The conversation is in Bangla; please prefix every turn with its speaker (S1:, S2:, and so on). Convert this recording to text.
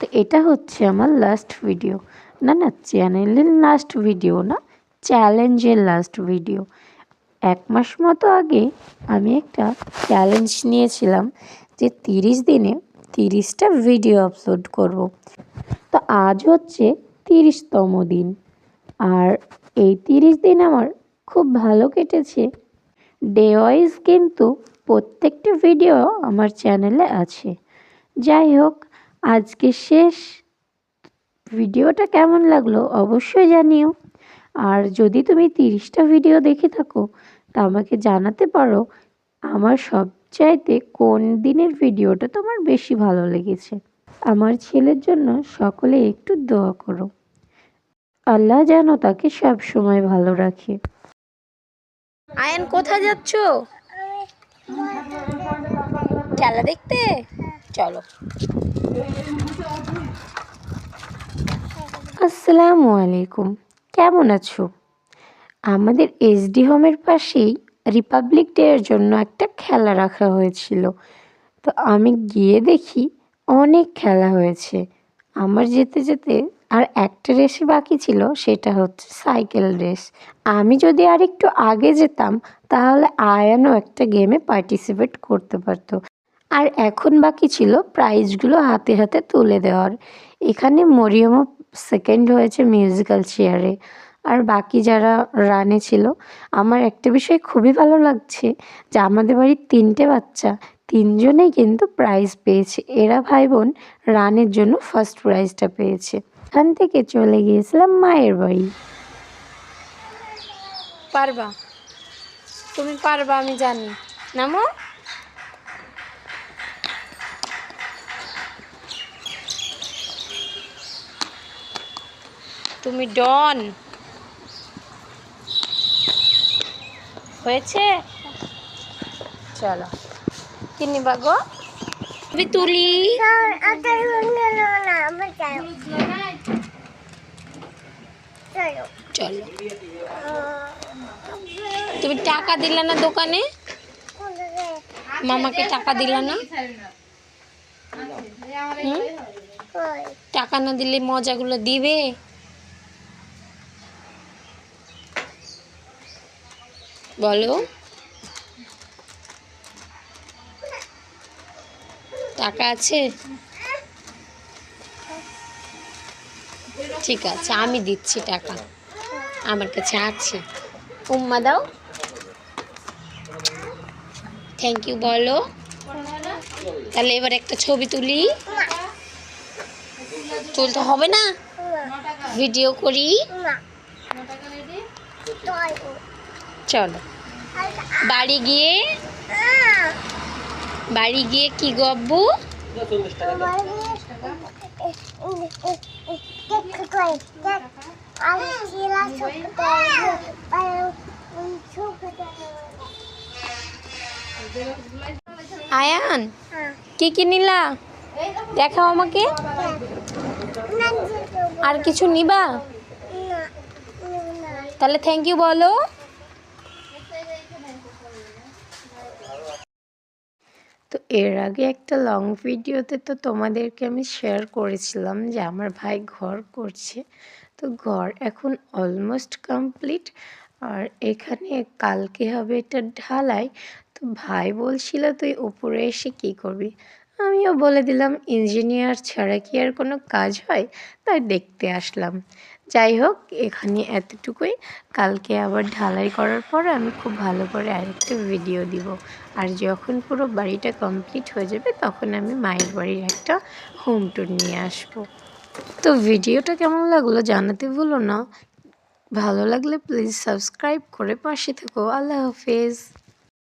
S1: তো এটা হচ্ছে আমার লাস্ট ভিডিও না না চ্যানেলের লাস্ট ভিডিও না চ্যালেঞ্জের লাস্ট ভিডিও এক মাস মতো আগে আমি একটা চ্যালেঞ্জ নিয়েছিলাম যে তিরিশ দিনে তিরিশটা ভিডিও আপলোড করব। তো আজ হচ্ছে তিরিশতম দিন। আর এই তিরিশ দিন আমার খুব ভালো কেটেছে। ডে ওয়াইজ কিন্তু প্রত্যেকটা ভিডিও আমার চ্যানেলে আছে। যাই হোক আজকে শেষ। ভিডিওটা কেমন লাগল অবশ্যই জানিও। আর যদি তুমি তিরিশটা ভিডিও দেখে থাকো তা আমাকে জানাতে পারো আমার সবচাইতে কোন দিনের ভিডিওটা তোমার বেশি ভালো লেগেছে। আমার ছেলের জন্য সকলে একটু দোয়া করো। আল্লাহ যেন তাকে সব সময় ভালো রাখে।
S2: আয়ন কোথায় যাচ্ছ? খেলা দেখতে? চলো।
S1: আসসালামু আলাইকুম। কেমন আছো? আমাদের এসডি হোমের পাশেই রিপাবলিক ডে এর জন্য একটা খেলা রাখা হয়েছিল। তো আমি গিয়ে দেখি অনেক খেলা হয়েছে। আমার যেতে যেতে আর একটা রেসই বাকি ছিল, সেটা হচ্ছে সাইকেল রেস আমি যদি আর একটু আগে যেতাম, তাহলে আয়ানও একটা গেমে পার্টিসিপেট করতে পারতো। আর এখন বাকি ছিল প্রাইজগুলো হাতে হাতে তুলে দেওয়ার। এখানে মরিয়মও সেকেন্ড হয়েছে মিউজিক্যাল চেয়ারে আর বাকি যারা রানে ছিল, আমার একটা বিষয় খুবই ভালো লাগছে যে আমাদের বাড়ির তিনটে বাচ্চা, তিনজনেই কিন্তু প্রাইজ পেয়েছে। এরা ভাই বোন রানের জন্য ফার্স্ট প্রাইজটা পেয়েছে। এখান থেকে চলে গিয়েছিলাম মায়ের বাড়ি।
S2: পারবা। তুমি পারবা, আমি জানি। নামো? তুমি ডন। হয়েছে? চলো। কি নিবা গো? তুমি তুলি। চলো। তুমি টাকা দিলে না দোকানে? মামাকে টাকা দিলে না? টাকা না দিলে মজাগুলো দিবে? বলো। টাকা আছে? ঠিক আছে আমি দিচ্ছি টাকা। আমার কাছে আছে। উম্মা দাও। থ্যাংক ইউ বলো। তাহলে এবার একটা ছবি তুলি। তুলতে হবে না? ভিডিও করি। চলো। বাড়ি গিয়ে বাড়ি গিয়ে কি গব্বু আয়ান কি কি নিলা? দেখাও আমাকে। আর কিছু নিবা? তাহলে থ্যাংক ইউ বলো।
S1: এর আগে একটা লং ভিডিওতে তো তোমাদেরকে আমি শেয়ার করেছিলাম যে আমার ভাই ঘর করছে। তো ঘর এখন অলমোস্ট কমপ্লিট আর এখানে কালকে হবে এটা ঢালাই। তো ভাই বলছিল, তুই উপরে এসে কী করবি? আমিও বলে দিলাম ইঞ্জিনিয়ার ছাড়া কি আর কোনো কাজ হয়? তাই দেখতে আসলাম। যাই হোক এখানে এতটুকুই। কালকে আবার ঢালাই করার পর আমি খুব ভালো করে আরেকটা ভিডিও দিব। আর যখন পুরো বাড়িটা কমপ্লিট হয়ে যাবে, তখন আমি মায়ের বাড়ির একটা হোম ট্যুর নিয়ে আসব। তো ভিডিওটা কেমন লাগল জানাতে ভুলো না। ভালো লাগলে প্লিজ সাবস্ক্রাইব করে পাশে থেকো। আল্লাহ হাফেজ।